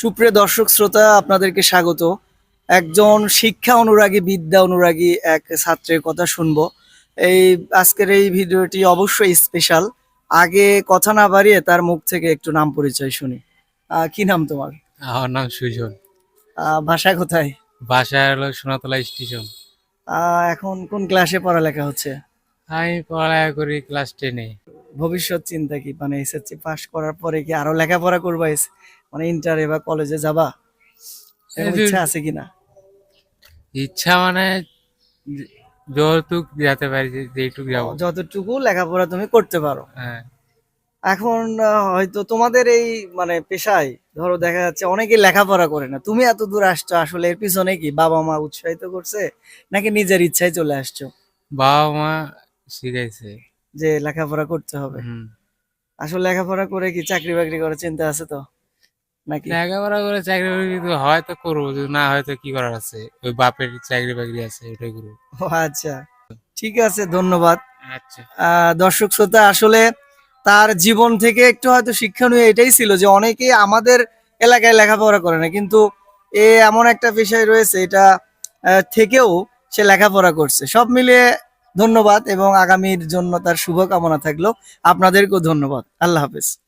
সুপ্রিয় দর্শক শ্রোতা আপনাদেরকে স্বাগত। একজন শিক্ষা অনুরাগী বিদ্যা অনুরাগী এক ছাত্রের কথা শুনব। এই আজকের এই ভিডিওটি অবশ্যই স্পেশাল আগে কথা না বাড়িয়ে তার মুখ থেকে একটু নাম পরিচয় শুনি। কি নাম তোমার? আমার নাম সুজন। ভাষা কোথায়? বাসায় হলো সোনাতলা স্টেশন। এখন কোন ক্লাসে পড়ালেখা হচ্ছে? আমি পড়ালেখা করি ক্লাস টেনে ভবিষ্যৎ চিন্তা কি? মানে এসএসসি পাশ করার পরে কি আরও লেখাপড়া করবা মানে ইন্টারে বা কলেজে যাবা? ইচ্ছা আছে কিনা ইচ্ছা মানে যতটুক যেতে পারি যেটুক যাব যতটুকু লেখাপড়া তুমি করতে পারো। হ্যাঁ। এখন হয়তো তোমাদের এই মানে পেশায় ধরো দেখা যাচ্ছে অনেকে লেখাপড়া করে না। তুমি এত দূর আসছো আসলে এর পিছনে কি বাবা মা উৎসাহিত করছে? নাকি নিজের ইচ্ছায় চলে আসছো? বাবা মা শিখাইছে। যে লেখাপড়া করতে হবে। আসলে লেখাপড়া করে কি চাকরি বাকরি করার চিন্তা আছে তো? নাকি? লেখাপড়া করে চাকরি বাকরি হয় তো করব না হয় তো কি করার আছে? ওই বাপের চাকরি বাকরি আছে ওটাই করব। আচ্ছা। ঠিক আছে ধন্যবাদ। আচ্ছা। দর্শক শ্রোতা আসলে তার জীবন থেকে একটু হয়তো শিক্ষণীয় এটাই ছিল যে অনেকে আমাদের এলাকায় লেখাপড়া করে না কিন্তু এ এমন একটা বিষয় রয়েছে এটা থেকেও সে লেখাপড়া করছে। সব মিলিয়ে ধন্যবাদ এবং আগামীর জন্য তার শুভকামনা থাকল। আপনাদেরকেও ধন্যবাদ। আল্লাহ হাফেজ।